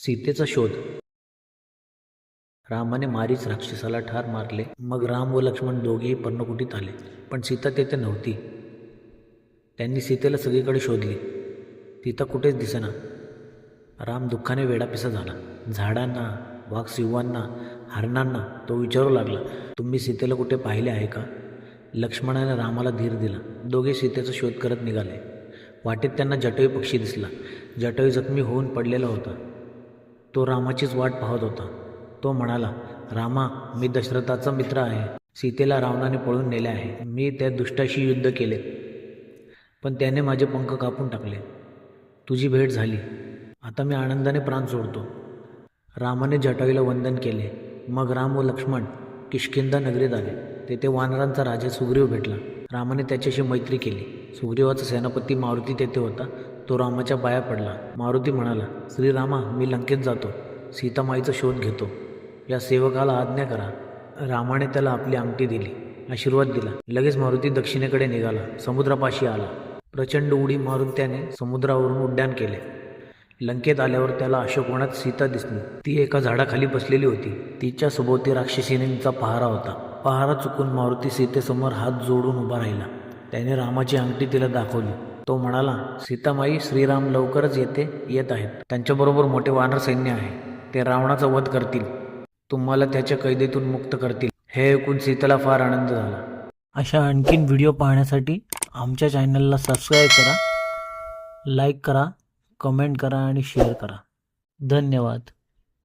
सीतेचा शोध. रामाने मारीच राक्षसाला ठार मारले. मग राम व लक्ष्मण दोघेही पर्णकुटीत आले. पण सीता तेथे नव्हती. त्यांनी सीतेला सगळीकडे शोधली. सीता कुठेच दिसेना. राम दुःखाने वेडापिसा झाला. झाडांना वाघसिंहांना हरणांना तो विचारू लागला तुम्ही सीतेला कुठे पाहिले आहे का? लक्ष्मणाने रामाला धीर दिला. दोघे सीतेचा शोध करत निघाले. वाटेत त्यांना जटवी पक्षी दिसला. जटवी जखमी होऊन पडलेला होता. तो रामाचीच वाट पाहत होता. तो म्हणाला रामा मी दशरथाचा मित्र आहे. सीतेला रावणाने पळून नेले आहे. मी त्या दुष्टाशी युद्ध केले. पण त्याने माझे पंख कापून टाकले. तुझी भेट झाली. आता मी आनंदाने प्राण सोडतो. रामाने जटावीला वंदन केले. मग राम व लक्ष्मण किष्किंदा नगरीत आले. तेथे वानरांचा राजा सुग्रीव भेटला. रामाने त्याच्याशी मैत्री केली. सुग्रीवाचा सेनापती मारुती तेथे होता. तो रामाच्या पाया पडला. मारुती म्हणाला श्रीरामा मी लंकेत जातो. सीतामाईचा शोध घेतो. या सेवकाला आज्ञा करा. रामाने त्याला आपली अंगठी दिली आशीर्वाद दिला. लगेच मारुती दक्षिणेकडे निघाला समुद्रापाशी आला. प्रचंड उडी मारून त्याने समुद्रावरून उड्डाण केले. लंकेत आल्यावर त्याला अशोकवनात सीता दिसली. ती एका झाडाखाली बसलेली होती. तिच्या सभोवती राक्षसिनींचा पहारा होता. पहारा चुकून मारुती सीतेसमोर हात जोडून उभा राहिला. त्याने रामाची अंगठी तिला दाखवली. तो म्हणाला सीतामाई श्रीराम लवकरच येते येत आहेत. त्यांच्याबरोबर मोठे वानर सैन्य आहे. ते रावणाचा वध करतील. तुम्हाला त्याच्या कैदेतून मुक्त करतील. हे ऐकून सीतेला फार आनंद झाला. अशा आणखीन व्हिडिओ पाहण्यासाठी आमच्या चॅनलला सबस्क्राईब करा लाईक करा कमेंट करा आणि शेअर करा. धन्यवाद.